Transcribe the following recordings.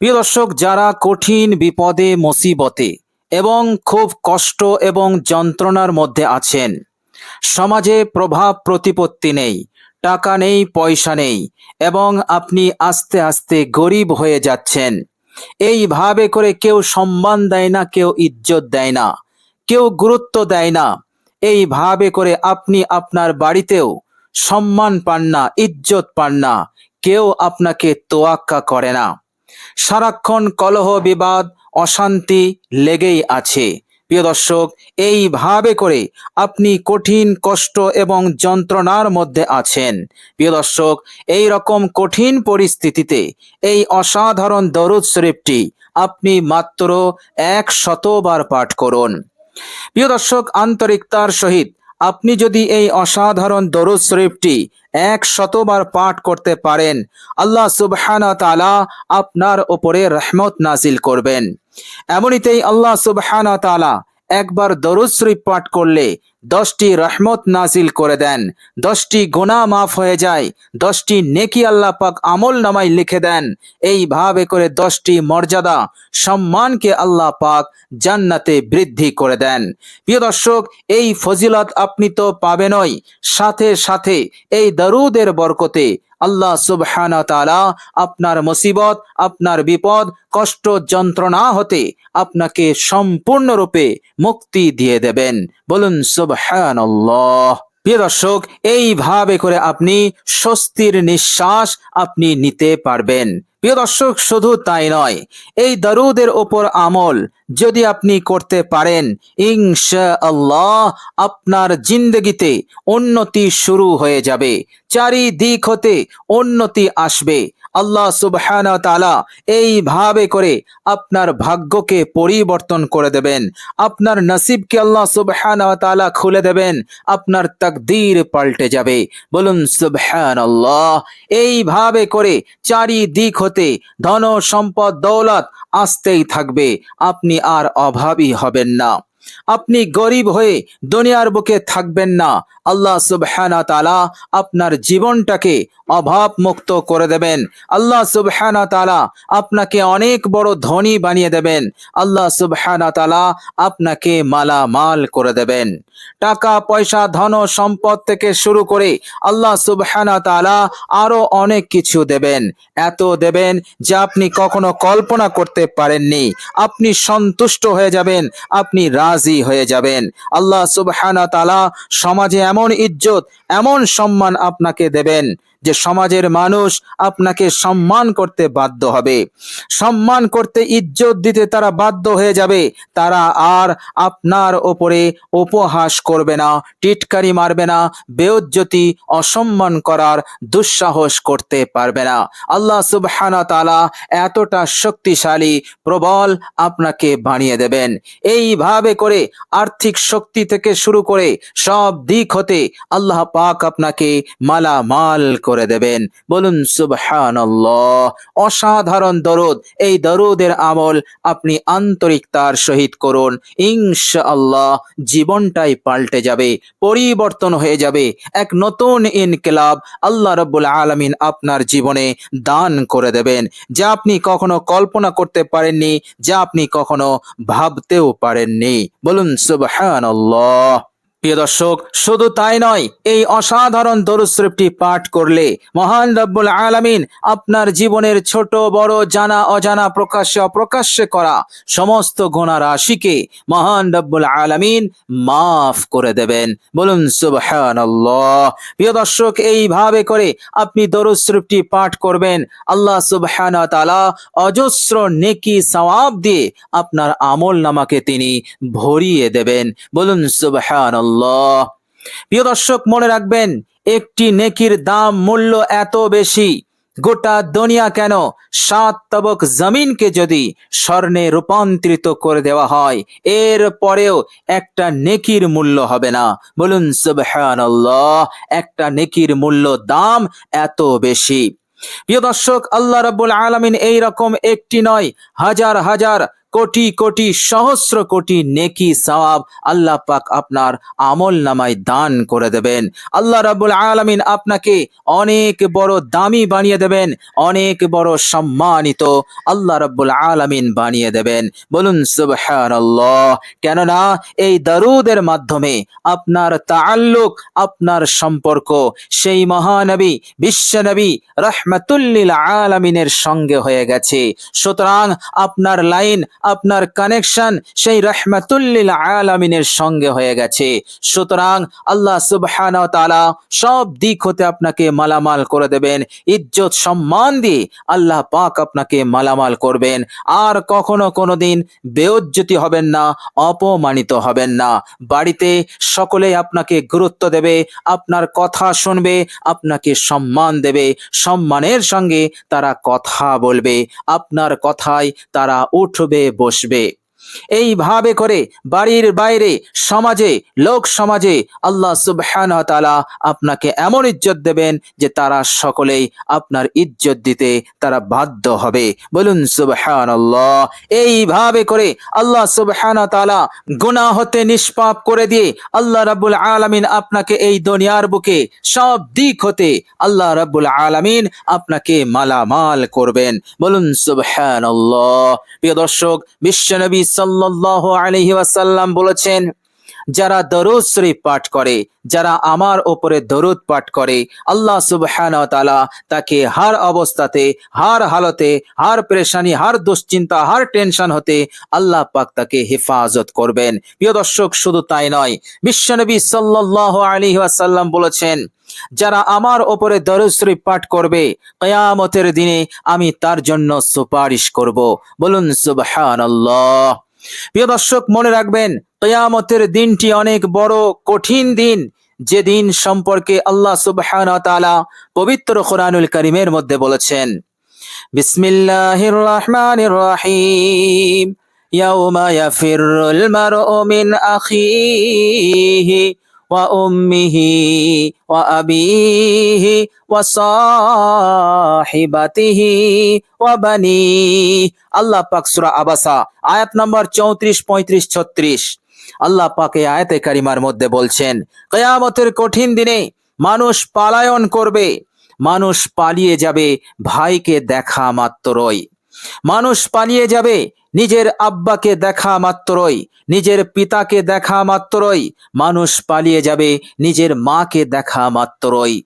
প্রিয় দর্শক, যারা কঠিন বিপদে, মুসিবতে এবং খুব কষ্ট এবং যন্ত্রণার মধ্যে আছেন, সমাজে প্রভাব প্রতিপত্তি নেই, টাকা নেই, পয়সা নেই এবং আপনি আস্তে আস্তে গরিব হয়ে যাচ্ছেন। এইভাবে করে কেউ সম্মান দেয় না, কেউ ইজ্জত দেয় না, কেউ গুরুত্ব দেয় না। এইভাবে করে আপনি আপনার বাড়িতেও সম্মান পান না, ইজ্জত পান না, কেউ আপনাকে তোয়াক্কা করে না। সারাক্ষণ কলহ, বিবাদ, অশান্তি লেগেই আছে। প্রিয় দর্শক এইভাবে করে আপনি কঠিন কষ্ট এবং যন্ত্রণার মধ্যে আছেন। প্রিয় দর্শক, এই রকম কঠিন পরিস্থিতিতে এই অসাধারণ দরুদ শরীফটি আপনি মাত্র এক শতবার পাঠ করুন। প্রিয় দর্শক, আন্তরিকতার সহিত আপনি যদি এই অসাধারণ দরুদ শরীফটি এক শতবার পাঠ করতে পারেন, আল্লাহ সুবহানা তালা আপনার ওপরে রহমত নাজিল করবেন। এমনিতেই আল্লাহ সুবহানা তালা একবার দরুদ শরীফ পাঠ করলে দশটি রহমত নাজিল করে দেন, দশটি গোনা মাফ হয়ে যায়, দশটি নেকি আল্লাহ পাক আমল নামাই লিখে দেন। এইভাবে করে দশটি মর্যাদা সম্মানকে আল্লাহ পাক জান্নাতে বৃদ্ধি করে দেন। প্রিয় দর্শক, এই ফজিলত আপনি তো পাবেনই সাথে সাথে এই দরুদের বরকতে আল্লাহ সুবহানা তাআলা আপনার মুসিবত, আপনার বিপদ, কষ্ট, যন্ত্রণা হতে আপনাকে সম্পূর্ণরূপে মুক্তি দিয়ে দেবেন। বলুন সুবহানাল্লাহ। প্রিয় দর্শক, এইভাবে করে আপনি স্বস্তির নিঃশ্বাস আপনি নিতে পারবেন। প্রিয় দর্শক, শুধু তাই নয়, এই দরুদের ওপর আমল যদি আপনি করতে পারেন ইনশা আল্লাহ আপনার জিন্দগিতে উন্নতি শুরু হয়ে যাবে, চারিদিক হতে উন্নতি আসবে। আল্লাহ সুবহানা তালা এইভাবে করে আপনার ভাগ্যকে পরিবর্তন করে দেবেন। আপনার নসিবকে আল্লাহ সুবহানা তালা খুলে দেবেন। আপনার তাকদীর পাল্টে যাবে। বলুন সুবহান আল্লাহ এইভাবে করে চারিদিক হতে ধন, সম্পদ, দৌলত আসতেই থাকবে। আপনি আর অভাবী হবেন না। আপনি গরিব হয়ে দুনিয়ার বুকে থাকবেন না। আল্লাহ সুবহানা তালা আপনার জীবনটাকে অভাব মুক্ত করে দেবেন। আল্লাহ সুবহানা তালা আপনাকে অনেক বড় ধনী বানিয়ে দেবেন। আল্লাহ সুবহানা তালা আপনাকে মালামাল করে দেবেন। টাকা, পয়সা, ধন, সম্পদ থেকে শুরু করে আল্লাহ সুবহানা তালা আরও অনেক কিছু দেবেন। এত দেবেন যা আপনি কখনো কল্পনা করতে পারেননি। আপনি সন্তুষ্ট হয়ে যাবেন। আপনি রাজি হয়ে যাবেন। আল্লাহ সুবহানা তালা সমাজে এমন ইজ্জত এমন সম্মান আপনাকে দেবেন। যে সমাজের মানুষ আপনাকে সম্মান করতে বাধ্য হবে। সম্মান করতে ইজ্জত দিতে তারা বাধ্য হয়ে যাবে। তারা আর আপনার ওপরে উপহাস করবে না, টিটকারি মারবে না, বেউজ্জতি, অসম্মান করার দুঃসাহস করতে পারবে না। আল্লাহ সুবহানা তালা এতটা শক্তিশালী, প্রবল আপনাকে বানিয়ে দেবেন। এইভাবে করে আর্থিক শক্তি থেকে শুরু করে সব দিক হতে আল্লাহ পাক আপনাকে মালামাল করে দেবেন। বলুন সুবহান অসাধারণ দরুদ। এই দরুদের আমল আপনি আন্তরিকতার সহিত করুন। ইনশা আল্লাহ জীবনটাই পাল্টে যাবে, পরিবর্তন হয়ে যাবে। এক নতুন ইনকিলাব আল্লাহ রব্বুল আলমিন আপনার জীবনে দান করে দেবেন, যা আপনি কখনো কল্পনা করতে পারেননি, যা আপনি কখনো ভাবতেও পারেননি। বলুন সুবহান প্রিয় দর্শক, শুধু তাই নয়, এই অসাধারণ দরুশ্রীপটি পাঠ করলে মহান রব্বুল আলামিন আপনার জীবনের ছোট, বড়, জানা, অজানা, প্রকাশ্যে, অপ্রকাশ্যে করা সমস্ত গোনা রাশিকে মহান রব্বুল আলামিন মাফ করে দেবেন। বলুন, সুবহানাল্লাহ। প্রিয় দর্শক, এইভাবে করে আপনি দরুশ্রীপটি পাঠ করবেন। আল্লাহ সুবহানা তাআলা অজস্র নেকি সওয়াব দিয়ে আপনার আমল নামাকে তিনি ভরিয়ে দেবেন। বলুন, সুবহানাল্লাহ। প্রিয় দর্শক, মনে রাখবেন, একটি নেকির দাম মূল্য এত বেশি। গোটা দুনিয়া কেন? সাত তবক জমিনকে যদি স্বর্ণে রূপান্তরিত করে দেওয়া হয়, এর পরেও একটা নেকির মূল্য হবে না। বলুন, সুবহানাল্লাহ, একটা নেকির মূল্য দাম এত বেশি। প্রিয় দর্শক, আল্লাহ রাব্বুল আলামিন এই রকম একটি নয়, হাজার হাজার কোটি কোটি সহস্র কোটি নেকি সওয়াব আল্লাহ পাক আপনার আমল নামায় দান করে দেবেন। আল্লাহ রাব্বুল আলামিন আপনাকে অনেক বড় দামি বানিয়ে দেবেন, অনেক বড় সম্মানিত আল্লাহ রাব্বুল আলামিন বানিয়ে দেবেন। বলুন, সুবহানাল্লাহ। কেননা এই দারুদের মাধ্যমে আপনার তাল্লুক আপনার সম্পর্ক সেই মহানবী, বিশ্বনবী রহমাতুল্লিল আলামিনের সঙ্গে হয়ে গেছে। সুতরাং আপনার লাইন আপনার কানেকশন সেই রহমাতুল্লিল আলামিনের সঙ্গে হয়ে গেছে। সুতরাং আল্লাহ সুবহানাহু ওয়া তাআলা সব দিক হতে আপনাকে মালামাল করে দেবেন। ইজ্জত, সম্মান দিয়ে আল্লাহ পাক আপনাকে মালামাল করবেন। আর কখনো কোনোদিন বেউজ্জতি হবেন না, অপমানিত হবেন না। বাড়িতে সকলে আপনাকে গুরুত্ব দেবে, আপনার কথা শুনবে, আপনাকে সম্মান দেবে, সম্মানের সঙ্গে তারা কথা বলবে। আপনার কথায় তারা উঠবে বসবে। এইভাবে করে বাড়ির বাইরে সমাজে, লোক সমাজে আল্লাহ সুবহানাহু ওয়া তাআলা আপনাকে এমন ইজ্জত দেবেন যে তারা সকলেই আপনার ইজ্জত দিতে তারা বাধ্য হবে। বলুন, সুবহানাল্লাহ। এইভাবে করে আল্লাহ সুবহানাহু ওয়া তাআলা গুনাহ হতে নিষ্পাপ করে দিয়ে আল্লাহ রাব্বুল আলামিন আপনাকে এই দুনিয়ার বুকে সব দিক হতে আল্লাহ রাব্বুল আলামিন আপনাকে মালামাল করবেন। বলুন, সুবহানাল্লাহ। প্রিয় দর্শক বিশ্বনবী সাল্লাল্লাহু আলাইহি ওয়াসাল্লাম বলেছেন, যারা দরুদ শরীফ পাঠ করে, যারা আমার ওপরে দরুদ পাঠ করে, আল্লাহ সুবহানাহু ওয়া তাকে হার অবস্থাতে, হার হালতে, হার পেরেশানি, হার দুশ্চিন্তা, হার টেনশন হতে আল্লাহ পাক তাকে হেফাজত করবেন। প্রিয় দর্শক, শুধু তাই নয় বিশ্বনবী সাল্লাল্লাহু আলাইহি ওয়াসাল্লাম বলেছেন যারা আমার ওপরে দরুদ শরীফ পাঠ করবে, কিয়ামতের দিনে আমি তার জন্য সুপারিশ করব। বলুন, সুবহানাল্লাহ। প্রিয় দর্শক, মনে রাখবেন, কিয়ামতের দিনটি অনেক বড় কঠিন দিন। যে দিন সম্পর্কে আল্লাহ সুবহানাহু ওয়া তাআলা পবিত্র কোরআনুল করিমের মধ্যে বলেছেন, বিসমিল্লাহির রহমানির রহিম, ইয়াউমা ইয়াফিরুল মারউ মিন আখিহি ওয়া সাহিবাতিহি ওয়া বানিহি আল্লাহ পাক সূরা আবাসা, আয়াত নম্বর 34 35 36 আল্লাহ পাক আয়াতে কারিমার মধ্যে বলছেন, কিয়ামতের কঠিন দিনে মানুষ পালায়ন করবে, মানুষ পালিয়ে যাবে ভাইকে দেখা মাত্রই। মানুষ পালিয়ে যাবে। নিজের আব্বাকে দেখা মাত্রই, নিজের পিতাকে দেখা মাত্রই মানুষ পালিয়ে যাবে, নিজের মাকে দেখা মাত্রই।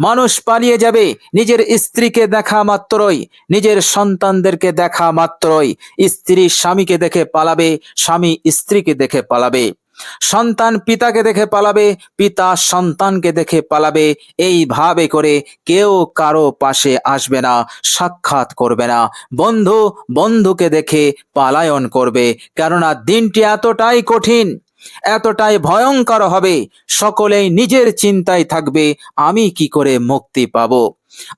মানুষ পালিয়ে যাবে, নিজের স্ত্রীকে দেখা মাত্রই, নিজের সন্তানদেরকে দেখা মাত্রই। স্ত্রী স্বামীকে দেখে পালাবে, স্বামী স্ত্রীকে দেখে পালাবে। সন্তান পিতাকে দেখে পালাবে, পিতা সন্তানকে দেখে পালাবে। এইভাবে করে কেউ কারও পাশে আসবে না, সাক্ষাৎ করবে না। বন্ধু বন্ধুকে দেখে পালায়ন করবে। কেননা দিনটি এতটাই কঠিন। এতটাই ভয়ঙ্কর হবে, সকলেই নিজের চিন্তায় থাকবে, আমি কি করে মুক্তি পাব?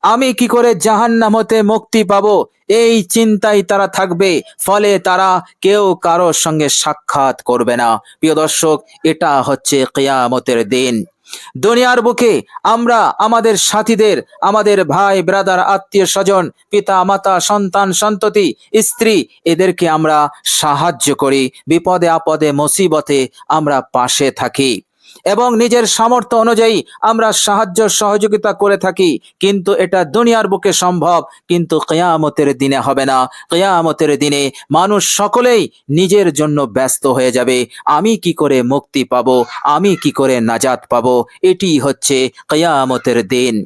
আমি কি করে জাহান্নাম হতে মুক্তি পাব? এই চিন্তায় তারা থাকবে, ফলে তারা কেউ কারোর সঙ্গে সাক্ষাৎ করবে না। প্রিয় দর্শক, এটা হচ্ছে কেয়ামতের দিন। দুনিয়ার বুকে আমরা আমাদের সাথীদের, আমাদের ভাই ব্রাদার আত্মীয় স্বজন, পিতা, মাতা, সন্তান, সন্ততি, স্ত্রী, এদেরকে আমরা সাহায্য করি। বিপদে আপদে, মুসিবতে আমরা পাশে থাকি। এবং নিজের সামর্থ্য অনুযায়ী আমরা সাহায্য সহযোগিতা করে থাকি। কিন্তু এটা দুনিয়ার বুকে সম্ভব, কিন্তু কেয়ামতের দিনে হবে না। কেয়ামতের দিনে মানুষ সকলেই নিজের জন্য ব্যস্ত হয়ে যাবে। আমি কি করে মুক্তি পাবো? আমি কি করে নাজাত পাবো? এটি হচ্ছে কেয়ামতের দিন।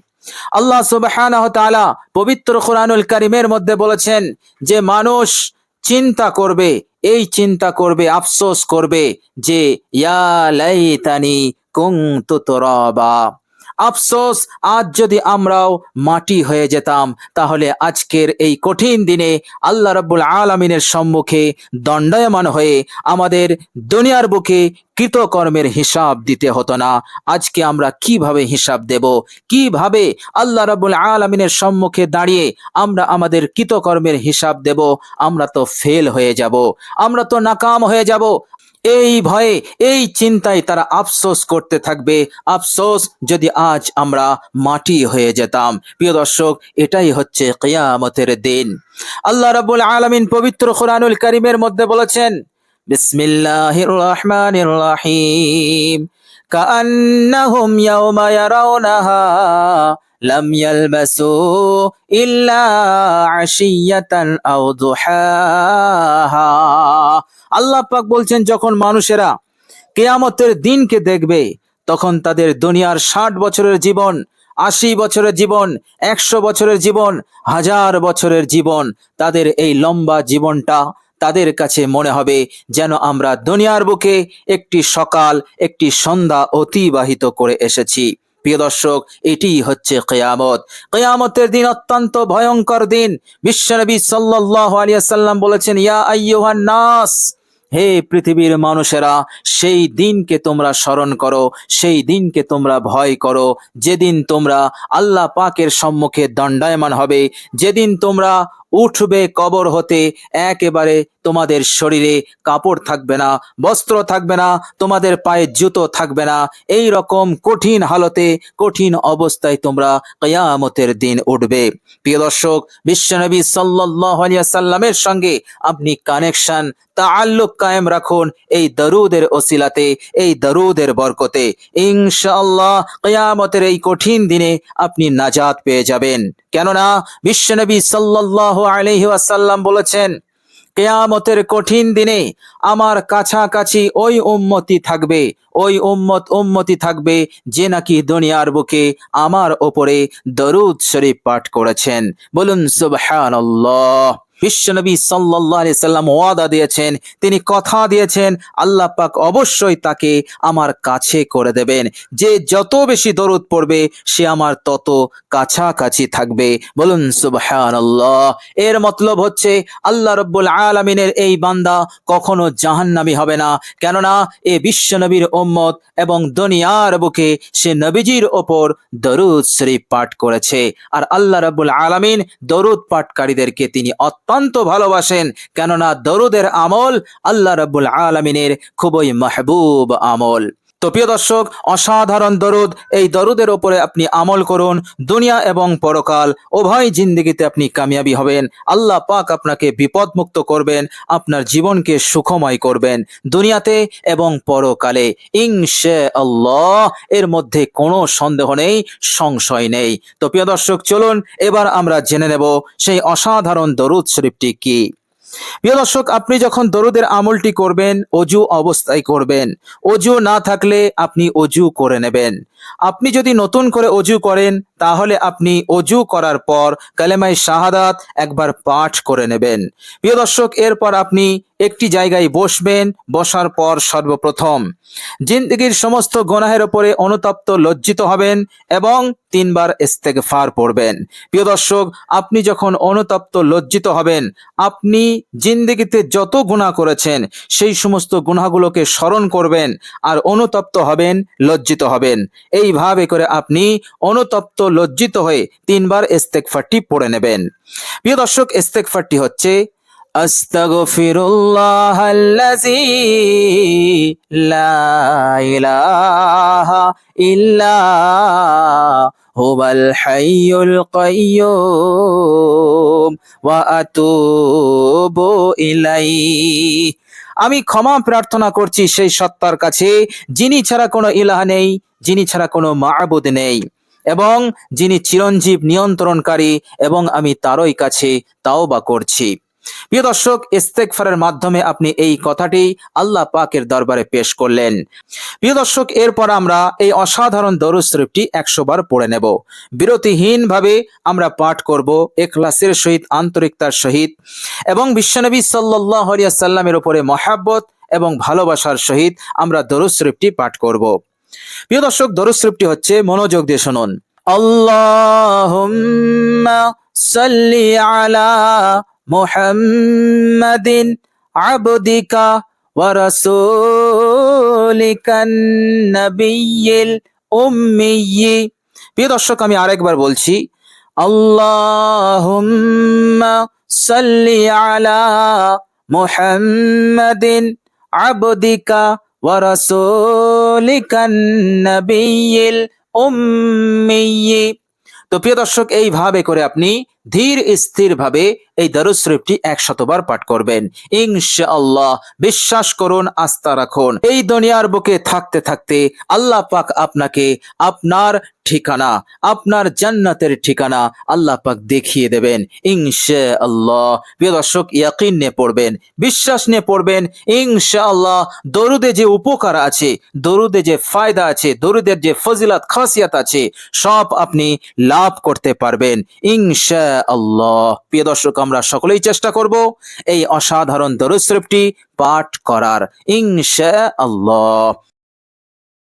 আল্লাহ তাআলা পবিত্র কোরআনুল কারিমের মধ্যে বলেছেন যে, মানুষ চিন্তা করবে এই চিন্তা করবে আফসোস করবে যে ইয়া লাইতানি কুনতু তুরাবা। আফসোস, আজ যদি আমরাও মাটি হয়ে যেতাম, তাহলে আজকের এই কঠিন দিনে আল্লাহ রাব্বুল আলামিনের সম্মুখে দণ্ডায়মান হয়ে আমাদের দুনিয়ার বুকে কৃতকর্মের হিসাব দিতে হতো না। আজকে আমরা কীভাবে হিসাব দেব? কীভাবে আল্লাহ রাব্বুল আলামিনের সম্মুখে দাঁড়িয়ে আমরা আমাদের কৃতকর্মের হিসাব দেব? আমরা তো ফেল হয়ে যাব। আমরা তো নাকাম হয়ে যাব। এই ভয়ে, এই চিন্তায় তারা আফসোস করতে থাকবে। আফসোস যদি আজ আমরা মাটি হয়ে যেতাম। প্রিয় দর্শক, এটাই হচ্ছে কিয়ামতের দিন। আল্লাহ রাব্বুল আলামিন পবিত্র কোরআনুল কারীমের মধ্যে বলেছেন, বিসমিল্লাহির রহমানির রহিম। কাআন্নাহুম ইয়াওমা ইয়ারাউনাহা লাম ইয়ালবাসু ইল্লা আল্লাহ পাক বলছেন, যখন মানুষেরা কেয়ামতের দিনকে দেখবে, তখন তাদের দুনিয়ার ষাট বছরের জীবন, আশি বছরের জীবন, একশো বছরের জীবন, হাজার বছরের জীবন, তাদের এই লম্বা জীবনটা তাদের কাছে মনে হবে যেন আমরা দুনিয়ার বুকে একটি সকাল, একটি সন্ধ্যা অতিবাহিত করে এসেছি। প্রিয় দর্শক, এটি হচ্ছে কেয়ামত। কেয়ামতের দিন অত্যন্ত ভয়ঙ্কর দিন। বিশ্বনবী সাল্লাল্লাহু আলাইহি সাল্লাম বলেছেন, ইয়া আইয়ুহান নাস। হে পৃথিবীর মানুষেরা, সেই দিনকে তোমরা স্মরণ করো, সেই দিনকে তোমরা ভয় করো। যেদিন তোমরা আল্লাহ পাকের সম্মুখে দণ্ডায়মান হবে, যেদিন তোমরা উঠবে কবর হতে একেবারে তোমাদের শরীরে কাপড় থাকবে না, বস্ত্র থাকবে না, তোমাদের পায়ে জুতো থাকবে না। এই রকম কঠিন হালতে, কঠিন অবস্থায় তোমরা কিয়ামতের দিন উঠবে। প্রিয় দর্শক, বিশ্বনবী সাল্লামের সঙ্গে আপনি কানেকশন তাআল্লুক কায়েম রাখুন এই দরুদের ওসিলাতে, এই দরুদের বরকতে। ইনশাআল্লাহ কিয়ামতের এই কঠিন দিনে আপনি নাজাত পেয়ে যাবেন। কেননা বিশ্বনবী সাল্লাল্লাহু আলাইহি আসাল্লাম বলেছেন, কেয়ামতের কঠিন দিনে আমার কাছাকাছি ওই উম্মতি থাকবে, ওই উম্মত উম্মতি থাকবে যে নাকি দুনিয়ার বুকে আমার ওপরে দরুদ শরীফ পাঠ করেছেন। বলুন সুবহানাল্লাহ। বিশ্বনবী আলাইহি সাল্লাম ওয়াদা দিয়েছেন, তিনি কথা দিয়েছেন, আল্লাহ পাক অবশ্যই তাকে আমার কাছে করে দেবেন। যে যত বেশি দরুদ পড়বে, সে আমার তত কাছাকাছি থাকবে। বলুন সুবহানাল্লাহ। এর মতলব হচ্ছে, আল্লাহ রব্বুল আলামিনের এই বান্দা কখনো জাহান্নামি হবে না। কেননা, এ বিশ্বনবীর উম্মত এবং দুনিয়ার বুকে সে নবীজির ওপর দরুদ শরীফ পাঠ করেছে। আর আল্লাহ রব্বুল আলামিন দরুদ পাঠকারীদেরকে তিনি অত্যন্ত ভালোবাসেন। কেননা দরুদের আমল আল্লাহ রব্বুল আলমিনের খুবই মাহবুব আমল। তো প্রিয় দর্শক, অসাধারণ দরুদ। এই দরুদের ওপরে আপনি আমল করুন। দুনিয়া এবং পরকাল, উভয় জিন্দিগিতে আপনি কামিয়াবি হবেন। আল্লাহ পাক আপনাকে বিপদমুক্ত করবেন, আপনার জীবনকে সুখময় করবেন। দুনিয়াতে এবং পরকালে ইনশে আল্লাহ এর মধ্যে কোনো সন্দেহ নেই, সংশয় নেই। তো প্রিয় দর্শক, চলুন এবার আমরা জেনে নেব সেই অসাধারণ দরুদ শরীফটি কি। প্রিয় দর্শক, আপনি যখন দরুদের আমলটি করবেন, অজু অবস্থায় করবেন। অজু না থাকলে আপনি অজু করে নেবেন। আপনি যদি নতুন করে অজু করেন, তাহলে আপনি অজু করার পর কালেমাই শাহাদাত একবার পাঠ করে নেবেন। প্রিয় দর্শক, এরপর আপনি একটি জায়গায় বসবেন, বসার পর সর্বপ্রথম জিন্দগির সমস্ত গোনাহের ওপরে অনুতপ্ত, লজ্জিত হবেন এবং তিনবার ইস্তেগফার পড়বেন। প্রিয় দর্শক, আপনি যখন অনুতপ্ত, লজ্জিত হবেন, আপনি জিন্দগিতে যত গুনাহ করেছেন, সেই সমস্ত গুনাহগুলোকে স্মরণ করবেন আর অনুতপ্ত হবেন, লজ্জিত হবেন। এইভাবে করে আপনি অনুতপ্ত লজ্জিত হয়ে তিনবার ইস্তেগফারটি পড়ে নেবেন প্রিয় দর্শক ইস্তেগফারটি হচ্ছে أستغفر الله الذي لا إله إلا هو الحي القيوم وأتوب إليه আমি ক্ষমা প্রার্থনা করছি সেই সত্তার কাছে, যিনি ছাড়া কোনো ইলাহ নেই, যিনি ছাড়া কোনো মাহবুদ নেই। এবং যিনি চিরঞ্জীব নিয়ন্ত্রণকারী এবং আমি তারই কাছে তাও বা করছি। প্রিয় দর্শক ইস্তেকফারের মাধ্যমে আপনি এই কথাটি আল্লাহ পাকের দরবারে পেশ করলেন। প্রিয় দর্শক, এরপর আমরা এই অসাধারণ দরুদ শরীফটি একশো বার পড়ে নেব। বিরতিহীন ভাবে আমরা পাঠ করব এখলাসের সহিত, আন্তরিকতার সহিত এবং বিশ্বনবী সাল্লাহ সাল্লামের উপরে মহাব্বত এবং ভালোবাসার সহিত আমরা দরুদ শরীফটি পাঠ করব। প্রিয় দর্শক দরুদ শরীফটি হচ্ছে মনোযোগ দিয়ে শুনুন। আল্লাহুম্মা সাল্লি আলা মোহাম্মদিন আবদিকা প্রিয় দর্শক, আমি আরেকবার বলছি, আল্লাহুম্মা আবদিকা ওয়ারাসুলিকান নবিয়িল তো প্রিয় দর্শক, এইভাবে করে আপনি ধীর স্থির ভাবে এই দরুদ শরীফটি একশতবার পাঠ করবেন। ইনশা আল্লাহ বিশ্বাস করুন, আস্থা রাখুন। এই দুনিয়ার বুকে থাকতে থাকতে আল্লাহ পাক আপনাকে আপনার ঠিকানা, আপনার জান্নাতের ঠিকানা আল্লাহ পাক দেখিয়ে দেবেন। ইনশাআল্লাহ, প্রিয় দর্শক, ইয়াকিন নিয়ে পড়বেন, বিশ্বাস নিয়ে পড়বেন। ইনশাআল্লাহ, দরুদে যে উপকার আছে, দরুদে যে ফায়দা আছে, দরুদের যে ফজিলত, খাসিয়াত আছে, সব আপনি লাভ করতে পারবেন। আল্লাহ। প্রিয় দর্শক, আমরা সকলেই চেষ্টা করব এই অসাধারণ দরুদ শরীফটি পাঠ করার। ইনশা আল্লাহ